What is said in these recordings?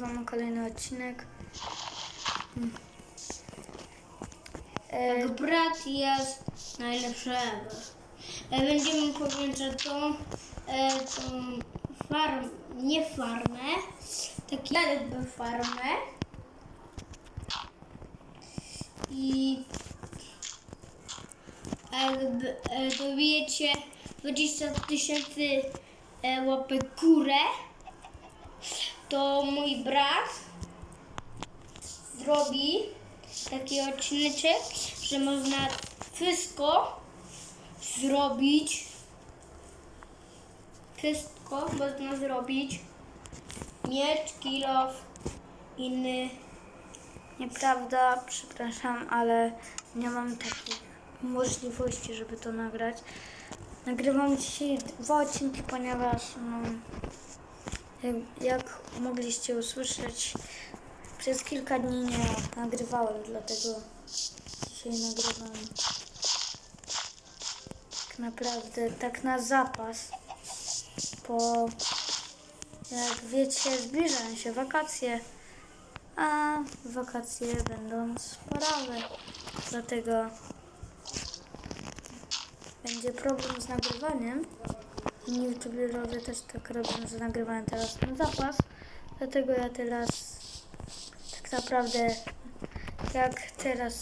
nagrywamy kolejny odcinek. E, brat jest najlepszy ever. E, Będziemy powiększać tą, e, tą farm, nie farmę, tak jakby farmę. I jakby e, dobijecie 20 tysięcy e, łapek górę, to mój brat zrobi taki odcineczek, że można wszystko zrobić. Wszystko można zrobić. Miecz, kilof, inny. Nieprawda, przepraszam, ale nie mam takich możliwości, żeby to nagrać. Nagrywam dzisiaj dwa odcinki, ponieważ no, jak, mogliście usłyszeć, przez kilka dni nie nagrywałem, dlatego dzisiaj nagrywam tak naprawdę, tak na zapas, bo jak wiecie, zbliżają się wakacje a wakacje będą sporawe. Dlatego będzie problem z nagrywaniem. Youtuberowie też tak robią, że nagrywają teraz na zapas. Dlatego ja teraz tak naprawdę jak teraz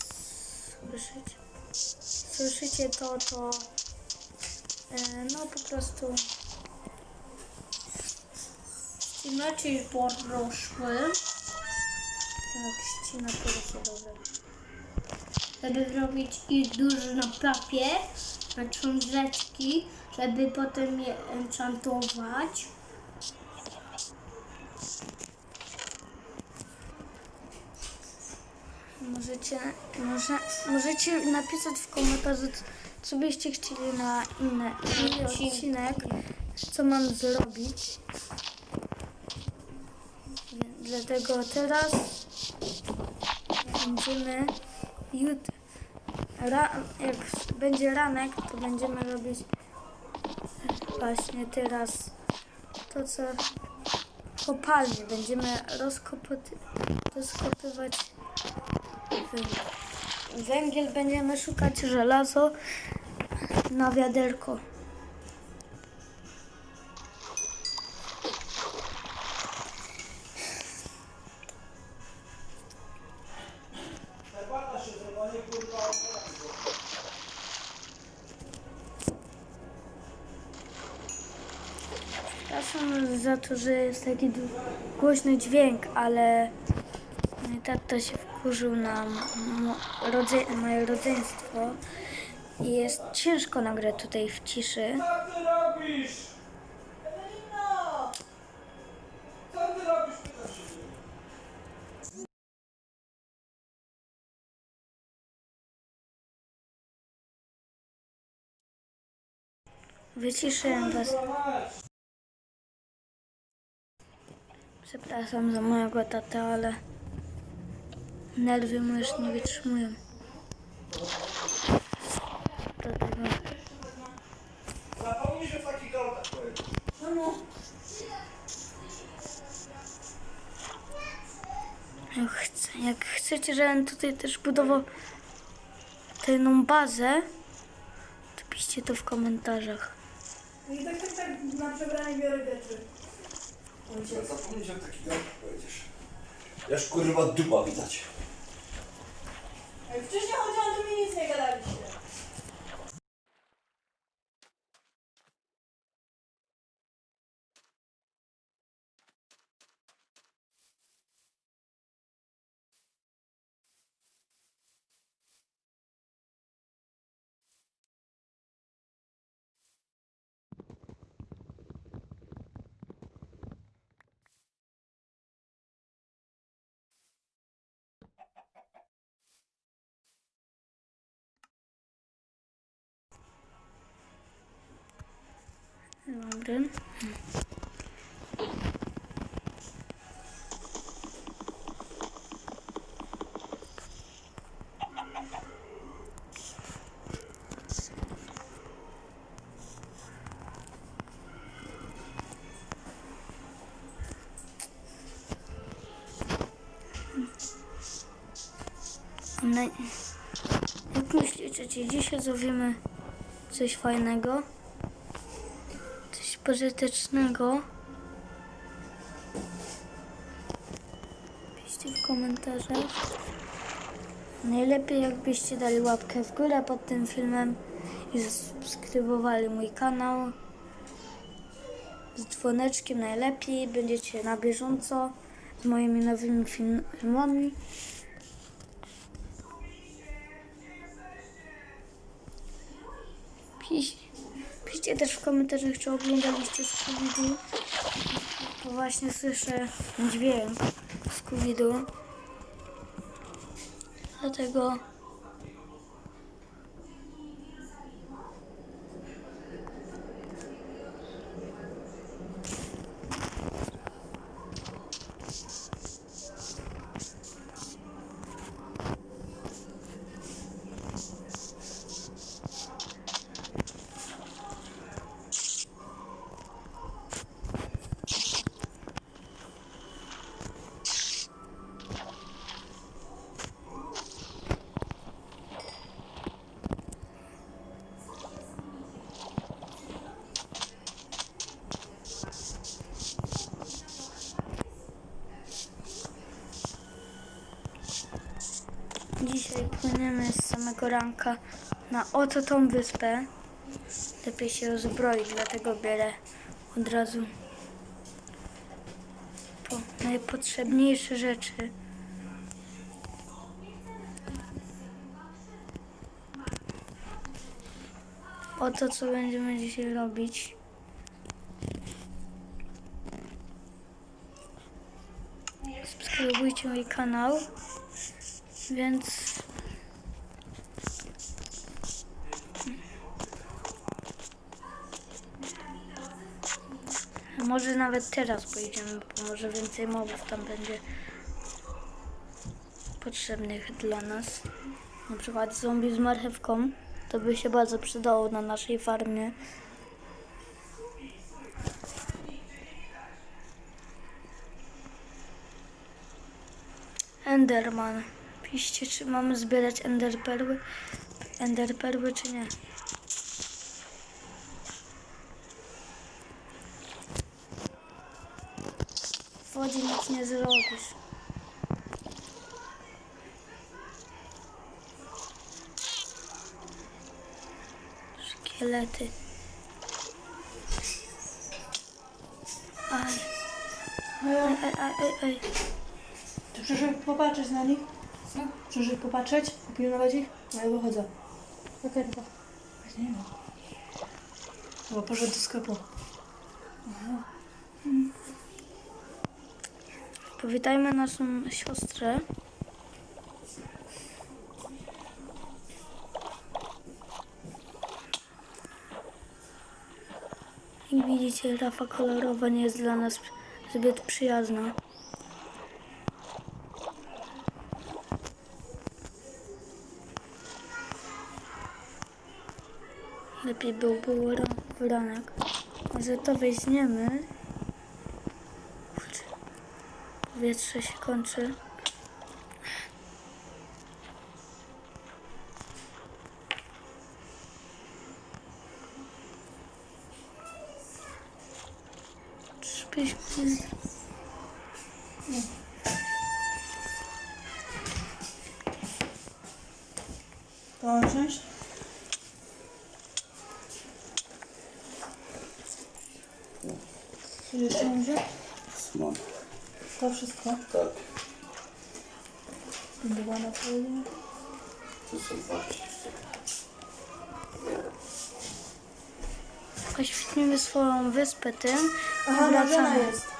słyszycie, słyszycie to, to e, no po prostu Inaczej porosły, tak ścina porusza dobrze. żeby zrobić ich dużo na papier, na książeczki, żeby potem je enchantować. Możecie, może, możecie napisać w komentarzu, co byście chcieli na inny, odcinek, co mam zrobić. Dlatego teraz będziemy jutro, jak będzie ranek, to będziemy robić właśnie teraz to, co kopalnie. Będziemy rozkopywać węgiel. Węgiel będziemy szukać żelazo na wiaderko. Przepraszam za to, że jest taki głośny dźwięk, ale mój tata się wkurzył na rodze- moje rodzeństwo i jest ciężko nagrać tutaj w ciszy. Co ty robisz? Ewelino! Co ty robisz? Wyciszyłem was. Przepraszam za mojego tata, ale nerwy mu już nie wytrzymują. Dlatego Zapomnij, że takich galotach pojedziesz. jak, chcę, jak chcecie, żebym tutaj też budował tajną bazę, to piszcie to w komentarzach. I tak, tak, tak, na przebranie biorę wietry. Zapomnij, że w takich pojedziesz. Jaż kurwa dupa widać. Jak wcześniej chodziłam, to mi nic nie gadaliście. jeden. No, jak myślicie, dzisiaj zrobimy coś fajnego? Pożytecznego? Piszcie w komentarzach. Najlepiej jakbyście dali łapkę w górę pod tym filmem i zasubskrybowali mój kanał. Z dzwoneczkiem najlepiej. Będziecie na bieżąco z moimi nowymi filmami. Pisz, piszcie też w komentarzach, czy oglądaliście Scooby-Doo. Bo właśnie słyszę dźwięk Scooby-Doo. Dlatego płyniemy z samego ranka na oto tą wyspę. Lepiej się rozbroić, dlatego biorę od razu po najpotrzebniejsze rzeczy. Oto co będziemy dzisiaj robić. Subskrybujcie mój kanał. Więc może nawet teraz pojedziemy, bo może więcej mobów tam będzie potrzebnych dla nas. Na przykład zombie z marchewką. To by się bardzo przydało na naszej farmie. Enderman. Piszcie, czy mamy zbierać enderperły, enderperły, czy nie. Wodzie nic nie zrobisz. Szkielety. Aj. Aj, aj, aj, aj. To przyszedł popatrzeć na nich? Co? Przyszedł popatrzeć? Popilnować ich? No ja wychodzę. Okay, Właśnie nie wiem. Bo poszedł do sklepu. Powitajmy naszą siostrę. Jak widzicie, rafa kolorowa nie jest dla nas zbyt przyjazna. Lepiej był był ra- ranek. Może to weźmiemy. Powietrze się kończy. Czy jeszcze? Mam. To wszystko? Tak. Była na południe. To są dwa. Oświetlimy swoją wyspę tym. Aha, wracamy. jest.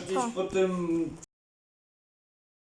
Gdzieś po tym